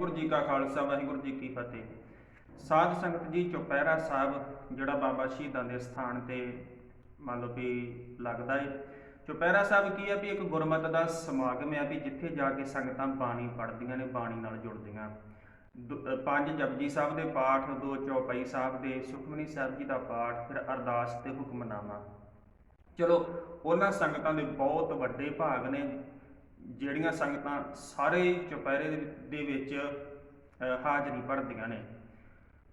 ਵਾਹਿਗੁਰੂ ਜੀ ਕਾ ਖਾਲਸਾ, ਵਾਹਿਗੁਰੂ ਜੀ ਕੀ ਫਤਿਹ। ਸਾਧ ਸੰਗਤ ਜੀ, ਚੁਪਹਿਰਾ ਸਾਹਿਬ, ਜਿਹੜਾ ਬਾਬਾ ਸ਼ਹੀਦਾਂ ਦੇ ਸਥਾਨ ਤੇ ਮੰਨ ਲਓ ਵੀ ਲੱਗਦਾ ਏ। ਚੁਪਹਿਰਾ ਸਾਹਿਬ ਕੀ ਆ ਵੀ ਇੱਕ ਗੁਰਮਤ ਦਾ ਸਮਾਗਮ ਆ ਵੀ ਜਿੱਥੇ ਜਾ ਕੇ ਸੰਗਤਾਂ ਬਾਣੀ ਪੜ੍ਹਦੀਆਂ ਨੇ, ਬਾਣੀ ਨਾਲ ਜੁੜਦੀਆਂ। ਦੁ- ਪੰਜ ਜਪਜੀ ਸਾਹਿਬ ਦੇ ਪਾਠ, ਦੋ ਚੌਪਈ ਸਾਹਿਬ ਦੇ, ਸੁਖਮਨੀ ਸਾਹਿਬ ਜੀ ਦਾ ਪਾਠ, ਫਿਰ ਅਰਦਾਸ ਤੇ ਹੁਕਮਨਾਮਾ। ਚਲੋ, ਉਹਨਾਂ ਸੰਗਤਾਂ ਦੇ ਬਹੁਤ ਵੱਡੇ ਭਾਗ ਨੇ। ਜਿਹੜੀਆਂ ਸੰਗਤਾਂ ਸਾਰੇ ਚੁਪਹਿਰੇ ਦੇ- ਵਿੱਚ ਹਾਜ਼ਰੀ ਭਰਦੀਆਂ ਨੇ।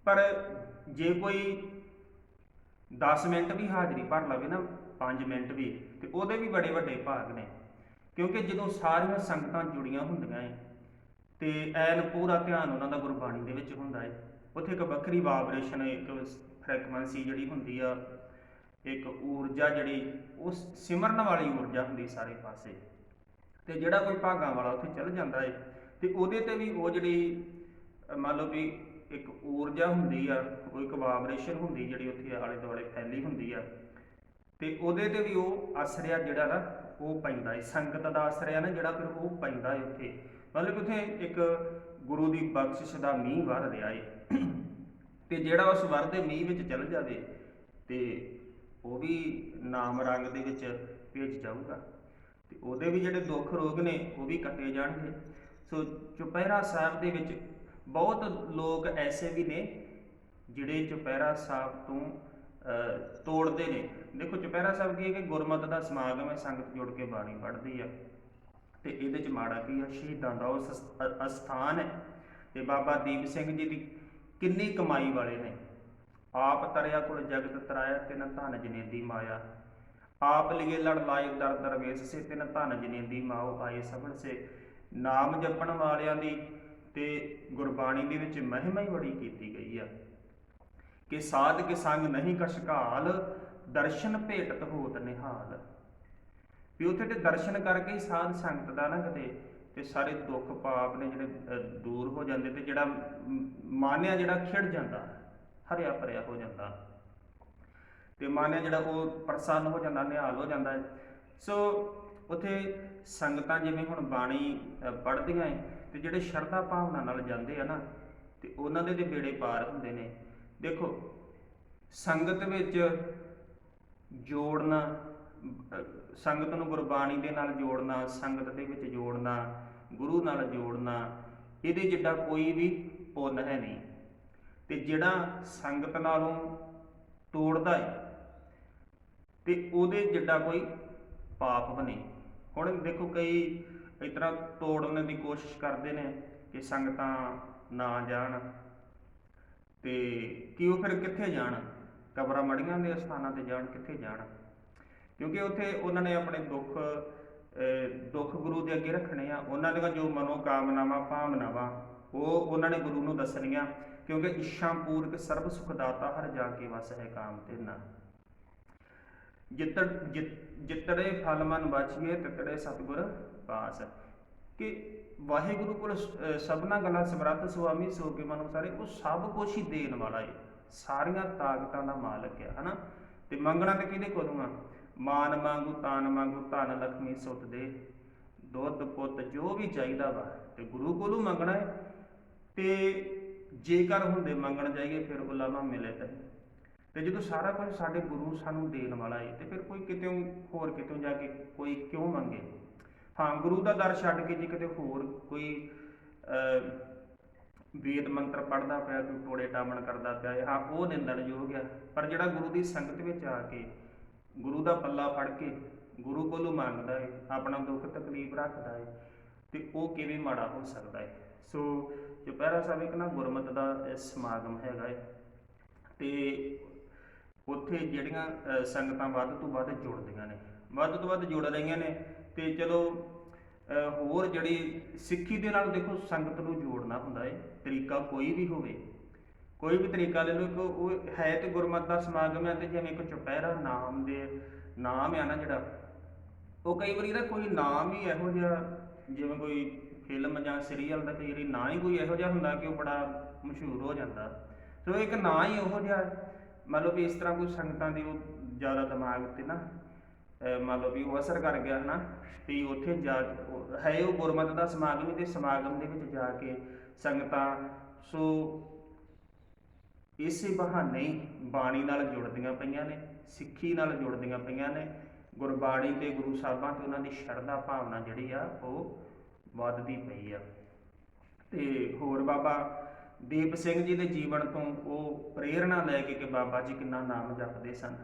ਪਰ ਜੇ ਕੋਈ 10 ਮਿੰਟ ਵੀ ਹਾਜ਼ਰੀ ਭਰ ਲਵੇ ਨਾ 5 ਮਿੰਟ ਵੀ, ਤੇ ਉਹਦੇ ਵੀ ਬੜੇ ਵੱਡੇ ਭਾਗ ਨੇ। ਕਿਉਂਕਿ ਜਦੋਂ ਸਾਰੀਆਂ ਸੰਗਤਾਂ ਜੁੜੀਆਂ ਹੁੰਦੀਆਂ ਏ, ਤੇ ਐਨ ਪੂਰਾ ਧਿਆਨ ਉਹਨਾਂ ਦਾ ਗੁਰਬਾਣੀ ਦੇ ਵਿੱਚ ਹੁੰਦਾ ਏ। ਉੱਥੇ ਇੱਕ ਵੱਖਰੀ ਵਾਈਬ੍ਰੇਸ਼ਨ ਇੱਕ ਫ੍ਰੀਕੁਐਂਸੀ ਜਿਹੜੀ ਹੁੰਦੀ ਆ, ਇੱਕ ਊਰਜਾ ਜਿਹੜੀ, ਉਹ ਸਿਮਰਨ ਵਾਲੀ ਊਰਜਾ ਹੁੰਦੀ ਸਾਰੇ ਪਾਸੇ। ਤੇ ਜਿਹੜਾ ਕੋਈ ਭਾਗਾਂ ਵਾਲਾ ਉੱਥੇ ਚੱਲ ਜਾਂਦਾ ਏ, ਤੇ ਉਹਦੇ ਤੇ ਵੀ ਉਹ ਜਿਹੜੀ, ਮੰਨ ਲਓ ਵੀ ਇੱਕ ਊਰਜਾ ਹੁੰਦੀ ਆ, ਉਹ ਇੱਕ ਵਾਈਬ੍ਰੇਸ਼ਨ ਹੁੰਦੀ ਜਿਹੜੀ ਉੱਥੇ ਆਲੇ ਦੁਆਲੇ ਫੈਲੀ ਹੁੰਦੀ ਆ, ਤੇ ਉਹਦੇ ਤੇ ਵੀ ਉਹ ਅਸਰਿਆ ਜਿਹੜਾ ਨਾ, ਉਹ ਪੈਂਦਾ ਏ, ਸੰਗਤ ਦਾ ਅਸਰਿਆ ਨਾ ਜਿਹੜਾ ਫਿਰ ਉਹ ਪੈਂਦਾ ਏ ਉੱਥੇ। ਮਤਲਬ ਕਿ ਉੱਥੇ ਇੱਕ ਗੁਰੂ ਦੀ ਬਖਸ਼ਿਸ਼ ਦਾ ਮੀਂਹ ਵਰ ਰਿਹਾ ਏ, ਤੇ ਜਿਹੜਾ ਉਸ ਵਰ ਦੇ ਮੀਂਹ ਵਿੱਚ ਚੱਲ ਜਾਵੇ, ਤੇ ਉਹ ਵੀ ਨਾਮ ਰੰਗ ਦੇ ਵਿੱਚ ਭੇਜ ਜਾਊਗਾ। ਤੇ ਉਹਦੇ ਵੀ ਜਿਹੜੇ ਦੁੱਖ ਰੋਗ ਨੇ, ਉਹ ਵੀ ਕੱਟੇ ਜਾਣਗੇ। ਸੋ ਚੁਪਹਿਰਾ ਸਾਹਿਬ ਦੇ ਵਿੱਚ ਬਹੁਤ ਲੋਕ ਐਸੇ ਵੀ ਨੇ, ਜਿਹੜੇ ਚੁਪਹਿਰਾ ਸਾਹਿਬ ਤੋਂ ਤੋੜਦੇ ਨੇ। ਦੇਖੋ, ਚੁਪਹਿਰਾ ਸਾਹਿਬ ਕੀ ਹੈ ਕਿ ਗੁਰਮਤ ਦਾ ਸਮਾਗਮ ਹੈ, ਸੰਗਤ ਜੁੜ ਕੇ ਬਾਣੀ ਪੜ੍ਹਦੀ ਆ। ਤੇ ਇਹਦੇ ਚ ਮਾੜਾ ਕੀ ਆ, ਸ਼ਹੀਦਾਂ ਦਾ ਉਹ ਸਸ- ਅਸਥਾਨ ਹੈ। ਤੇ ਬਾਬਾ ਦੀਪ ਸਿੰਘ ਜੀ ਦੀ ਕਿੰਨੀ ਕਮਾਈ ਵਾਲੇ ਨੇ। ਆਪ ਤਰਿਆ ਕੁਲ ਜਗਤ ਤਰਾਇਆ, ਤਿਨ ਧਨ ਜਨੇਦੀ ਮਾਇਆ। ਆਪ ਲਿਏ ਲੜ ਲਾਇ ਦਰ ਦਰਵੇਸ ਸੇ ਤਿਨ ਧਨ ਜਨੇਦੀ ਮਾਓ ਆਏ ਸਭਨ ਸੇ। ਨਾਮ ਜਪਣ ਵਾਲਿਆਂ ਦੀ ਤੇ ਗੁਰਬਾਣੀ ਦੇ ਵਿੱਚ ਮਹਿਮਾ ਹੀ ਬੜੀ ਕੀਤੀ ਗਈ ਆ। ਕਿ ਸਾਧ ਸੰਗ ਨਹੀਂ ਕਸ਼ਕਾਲ ਦਰਸ਼ਨ ਭੇਟਤ ਹੋਤ ਨਿਹਾਲ। ਵੀ ਉੱਥੇ ਤੇ ਦਰਸ਼ਨ ਕਰਕੇ ਹੀ ਸਾਧ ਸੰਗਤ ਦਾ ਨਾ ਕਿਤੇ ਤੇ ਸਾਰੇ ਦੁੱਖ ਪਾਪ ਨੇ ਜਿਹੜੇ ਦੂਰ ਹੋ ਜਾਂਦੇ ਤੇ ਜਿਹੜਾ ਮਾਨਿਆ ਜਿਹੜਾ ਖਿੜ ਜਾਂਦਾ, ਹਰਿਆ ਭਰਿਆ ਹੋ ਜਾਂਦਾ। ਤੇ ਹੈ ਜਿਹੜਾ ਉਹ ਪ੍ਰਸੰਨ ਹੋ ਜਾਂਦਾ, ਨਿਹਾਲ ਹੋ ਜਾਂਦਾ ਹੈ। ਸੋ ਉਥੇ ਸੰਗਤਾਂ ਜਿਵੇਂ ਹੁਣ ਬਾਣੀ ਪੜ੍ਹਦੀਆਂ ਏ, ਤੇ ਜਿਹੜੇ ਸ਼ਰਧਾ ਭਾਵਨਾ ਨਾਲ ਜਾਂਦੇ ਆ ਨਾ, ਤੇ ਉਹਨਾਂ ਦੇ ਤੇ ਬੇੜੇ ਪਾਰ ਹੁੰਦੇ ਨੇ। ਦੇਖੋ, ਸੰਗਤ ਵਿੱਚ ਜੋੜਨਾ ਸੰਗਤ ਨੂੰ ਗੁਰਬਾਣੀ ਦੇ ਨਾਲ ਜੋੜਨਾ, ਸੰਗਤ ਦੇ ਵਿੱਚ ਜੋੜਨਾ, ਗੁਰੂ ਨਾਲ ਜੋੜਨਾ, ਇਹਦੇ ਜਿੱਡਾ ਕੋਈ ਵੀ ਪੁੰਨ ਹੈ ਨਹੀਂ। ਤੇ ਜਿਹੜਾ ਸੰਗਤ ਨਾਲੋਂ ਤੋੜਦਾ ਹੈ ਤੇ ਉਹਦੇ ਜਿੱਡਾ ਕੋਈ ਪਾਪ ਬਣੇ। ਹੁਣ ਦੇਖੋ ਕਈ ਇਸ ਤਰ੍ਹਾਂ ਤੋੜਨ ਦੀ ਕੋਸ਼ਿਸ਼ ਕਰਦੇ ਨੇ ਕਿ ਸੰਗਤਾਂ ਨਾ ਜਾਣ ਤੇ ਕਿ ਉਹ ਫਿਰ ਕਿੱਥੇ ਜਾਣ? ਕਬਰਾਂ ਮੜੀਆਂ ਦੇ ਸਥਾਨਾਂ ਤੇ ਜਾਣ, ਕਿੱਥੇ ਜਾਣ? ਕਿਉਂਕਿ ਉੱਥੇ ਉਹਨਾਂ ਨੇ ਆਪਣੇ ਦੁੱਖ ਦੁੱਖ ਗੁਰੂ ਦੇ ਅੱਗੇ ਰੱਖਣੇ ਆ। ਉਹਨਾਂ ਦੀਆਂ ਜੋ ਮਨੋ ਕਾਮਨਾਵਾਂ ਭਾਵਨਾਵਾਂ, ਉਹ ਉਹਨਾਂ ਨੇ ਗੁਰੂ ਨੂੰ ਦੱਸਣੀਆਂ। ਕਿਉਂਕਿ ਇੱਛਾ ਪੂਰਕ ਸਰਬ ਸੁਖ ਦਾਤਾ ਹਰ ਜਾ ਕੇ ਵਸ ਹੈ ਕਾਮ ਤੇ ਨਾ ਜਿੱਤੜ, ਜਿਤ- ਜਿੱਤੜੇ ਫਲ ਮਨ ਬਾਛੀਏ ਤਿਤੜੇ ਸਤਿਗੁਰ ਪਾਸ। ਕਿ ਵਾਹਿਗੁਰੂ ਕੋਲ ਸ- ਅਹ ਸਭਨਾ ਗੱਲਾਂ ਸਮਰੱਥ ਸੁਆਮੀ ਸੋ ਕੇ ਮਨੁ ਸਾਰੇ ਉਹ ਸਭ ਕੁਛ ਹੀ ਦੇਣ ਵਾਲਾ ਏ। ਸਾਰੀਆਂ ਤਾਕਤਾਂ ਦਾ ਮਾਲਕ ਹੈ, ਹਨਾ? ਤੇ ਮੰਗਣਾ ਤੇ ਕਿਹਦੇ ਕੋਲੋਂ ਆ? ਮਾਨ ਮੰਗੂ ਤਾਨ ਮੰਗੂ ਧਨ ਲਖਮੀ ਸੁੱਤ ਦੇ। ਦੁੱਧ ਪੁੱਤ ਜੋ ਵੀ ਚਾਹੀਦਾ ਵਾ, ਤੇ ਗੁਰੂ ਕੋਲੋਂ ਮੰਗਣਾ ਹੈ ਤੇ ਜੇਕਰ ਹੁੰਦੇ ਮੰਗਣ ਜਾਈਏ, ਫਿਰ ਉਲਾਮਾ ਮਿਲੇ ਤਾਂ ਤੇ ਜਦੋਂ ਸਾਰਾ ਕੁਝ ਸਾਡੇ ਗੁਰੂ ਸਾਨੂੰ ਦੇਣ ਵਾਲਾ ਹੈ ਤੇ ਫਿਰ ਕੋਈ ਕਿਤੇ ਹੋਰ ਕਿਤੇ ਜਾ ਕੇ ਕੋਈ ਕਿਉਂ ਮੰਗੇ? ਹਾਂ, ਗੁਰੂ ਦਾ ਦਰ ਛੱਡ ਕੇ ਜੇ ਕਿਤੇ ਹੋਰ ਕੋਈ ਵੇਦ ਮੰਤਰ ਪੜਦਾ ਪਿਆ, ਕੋਈ ਟੋੜੇ ਟਾਮਣ ਕਰਦਾ ਪਿਆ, ਹਾਂ, ਉਹ ਨਿੰਦਣ ਯੋਗ ਆ। ਪਰ ਜਿਹੜਾ ਗੁਰੂ ਦੀ ਸੰਗਤ ਵਿੱਚ ਆ ਕੇ, ਗੁਰੂ ਦਾ ਪੱਲਾ ਫੜ ਕੇ ਗੁਰੂ ਕੋਲੋਂ ਮੰਗਦਾ ਹੈ ਆਪਣਾ ਦੁੱਖ ਤਕਲੀਫ ਰੱਖਦਾ ਹੈ ਤੇ ਉਹ ਕਿਵੇਂ ਮਾੜਾ ਹੋ ਸਕਦਾ ਹੈ ਸੋ ਦੁਪਹਿਰਾ ਸਾਹਿਬ ਇੱਕ ਨਾ ਗੁਰਮਤ ਦਾ ਇਹ ਸਮਾਗਮ ਹੈਗਾ ਹੈ ਤੇ ਉੱਥੇ ਜਿਹੜੀਆਂ ਅ, ਸੰਗਤਾਂ ਵੱਧ ਤੋਂ ਵੱਧ ਜੁੜਦੀਆਂ ਨੇ। ਵੱਧ ਤੋਂ ਵੱਧ ਜੁੜ ਰਹੀਆਂ ਨੇ ਤੇ ਚਲੋ ਅ, ਹੋਰ ਜਿਹੜੀ ਸਿੱਖੀ ਦੇ ਨਾਲ ਦੇਖੋ ਸੰਗਤ ਨੂੰ ਜੋੜਨਾ ਹੁੰਦਾ ਹੈ ਤਰੀਕਾ ਕੋਈ ਵੀ ਹੋਵੇ। ਕੋਈ ਵੀ ਤਰੀਕਾ ਲੈ ਲਓ ਇੱਕ ਉਹ ਹੈ ਤੇ ਗੁਰਮਤ ਦਾ ਸਮਾਗਮ ਹੈ ਤੇ ਜਿਵੇਂ ਇੱਕ ਚੁਪਹਿਰਾ ਨਾਮ ਦੇ ਨਾਮ ਆ ਨਾ ਜਿਹੜਾ ਉਹ ਕਈ ਵਾਰੀ ਨਾ ਕੋਈ ਨਾਮ ਹੀ ਇਹੋ ਜਿਹਾ ਜਿਵੇਂ ਕੋਈ ਫਿਲਮ ਜਾਂ ਸੀਰੀਅਲ ਦਾ ਕਈ ਵਾਰੀ ਨਾਂ ਹੀ ਕੋਈ ਇਹੋ ਜਿਹਾ ਹੁੰਦਾ ਕਿ ਉਹ ਬੜਾ ਮਸ਼ਹੂਰ ਹੋ ਜਾਂਦਾ। ਸੋ ਇੱਕ ਨਾਂ ਹੀ ਇਹੋ ਜਿਹਾ ਮੰਨ ਲਓ ਵੀ ਇਸ ਤਰ੍ਹਾਂ ਕੋਈ ਸੰਗਤਾਂ ਦੀ ਉਹ ਜ਼ਿਆਦਾ ਦਿਮਾਗ ਤੇ ਨਾ ਮੰਨ ਲਓ ਵੀ ਉਹ ਅਸਰ ਕਰ ਗਿਆ ਹਨਾ, ਵੀ ਉੱਥੇ ਜਾ ਹੈ ਉਹ ਗੁਰਮਤਿ ਦਾ ਸਮਾਗਮ ਹੀ ਤੇ ਸਮਾਗਮ ਦੇ ਵਿੱਚ ਜਾ ਕੇ ਸੰਗਤਾਂ, ਸੋ ਇਸੇ ਬਹਾਨੇ ਬਾਣੀ ਨਾਲ ਜੁੜਦੀਆਂ ਪਈਆਂ ਨੇ, ਸਿੱਖੀ ਨਾਲ ਜੁੜਦੀਆਂ ਪਈਆਂ ਨੇ, ਗੁਰਬਾਣੀ ਤੇ ਗੁਰੂ ਸਾਹਿਬਾਂ ਤੇ ਉਹਨਾਂ ਦੀ ਸ਼ਰਧਾ ਭਾਵਨਾ ਜਿਹੜੀ ਆ ਉਹ ਵੱਧਦੀ ਪਈ ਆ। ਤੇ ਹੋਰ ਬਾਬਾ ਦੀਪ ਸਿੰਘ ਜੀ ਦੇ ਜੀਵਨ ਤੋਂ ਉਹ ਪ੍ਰੇਰਣਾ ਲੈ ਕੇ ਕਿ ਬਾਬਾ ਜੀ ਕਿੰਨਾ ਨਾਮ ਜਪਦੇ ਸਨ।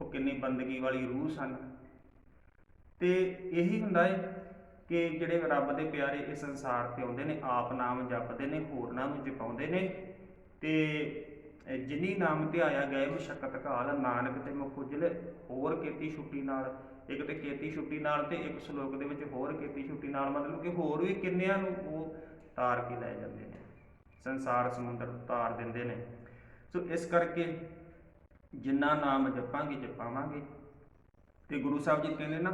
ਉਹ ਕਿੰਨੀ ਬੰਦਗੀ ਵਾਲੀ ਰੂਹ ਸਨ। ਤੇ ਇਹੀ ਹੁੰਦਾ ਹੈ ਕਿ ਜਿਹੜੇ ਰੱਬ ਦੇ ਪਿਆਰੇ ਇਸ ਸੰਸਾਰ ਤੇ ਆਉਂਦੇ ਨੇ, ਆਪ ਨਾਮ ਜਪਦੇ ਨੇ, ਹੋਰਨਾਂ ਨੂੰ ਜਪਾਉਂਦੇ ਨੇ। ਤੇ ਅਹ ਜਿਨੀ ਨਾਮ ਧਿਆਇਆ ਗਏ ਮੁਸ਼ਕਤ ਕਾਲ, ਨਾਨਕ ਤੇ ਮੁਖ ਉਜਲੇ ਹੋਰ ਕੀਤੀ ਛੁੱਟੀ ਨਾਲ, ਇੱਕ ਤੇ ਕੀਤੀ ਛੁੱਟੀ ਨਾਲ ਤੇ ਇੱਕ ਸ਼ਲੋਕ ਦੇ ਵਿੱਚ ਹੋਰ ਕੀਤੀ ਛੁੱਟੀ ਨਾਲ, ਮਤਲਬ ਕਿ ਹੋਰ ਵੀ ਕਿੰਨਿਆਂ ਨੂੰ ਉਹ ਤਾਰ ਕੇ ਲੈ ਜਾਂਦੇ ਨੇ। ਸੰਸਾਰ ਸਮੁੰਦਰ ਉਤਾਰ ਦਿੰਦੇ ਨੇ। ਸੋ ਇਸ ਕਰਕੇ ਜਿੰਨਾ ਨਾਮ ਜਪਾਂਗੇ, ਜਪਾਵਾਂਗੇ। ਤੇ ਗੁਰੂ ਸਾਹਿਬ ਜੀ ਕਹਿੰਦੇ ਨਾ,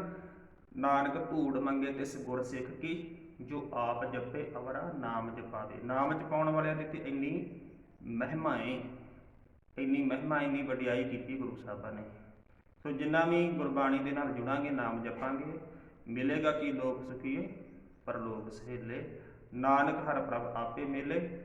ਨਾਨਕ ਧੂੜ ਮੰਗੇ ਤਿਸ ਗੁਰ ਸਿੱਖ ਕੀ, ਜੋ ਆਪ ਜਪੇ ਅਵਰਾ ਨਾਮ ਜਪਾਵੇ ਨਾਮ ਜਪਾਉਣ ਵਾਲਿਆਂ ਦੀ ਤੇ ਇੰਨੀ ਮਹਿਮਾ ਹੈ ਇੰਨੀ ਮਹਿਮਾ, ਇੰਨੀ ਵਡਿਆਈ ਕੀਤੀ ਗੁਰੂ ਸਾਹਿਬਾਂ ਨੇ। ਸੋ ਜਿੰਨਾ ਵੀ ਗੁਰਬਾਣੀ ਦੇ ਨਾਲ ਜੁੜਾਂਗੇ, ਨਾਮ ਜਪਾਂਗੇ, ਮਿਲੇਗਾ ਕੀ ਲੋਕ ਸੁਖੀਏ? ਪਰਲੋਕ ਸਹੇਲੇ। ਨਾਨਕ ਹਰ ਪ੍ਰਭ ਆਪੇ ਮਿਲੇ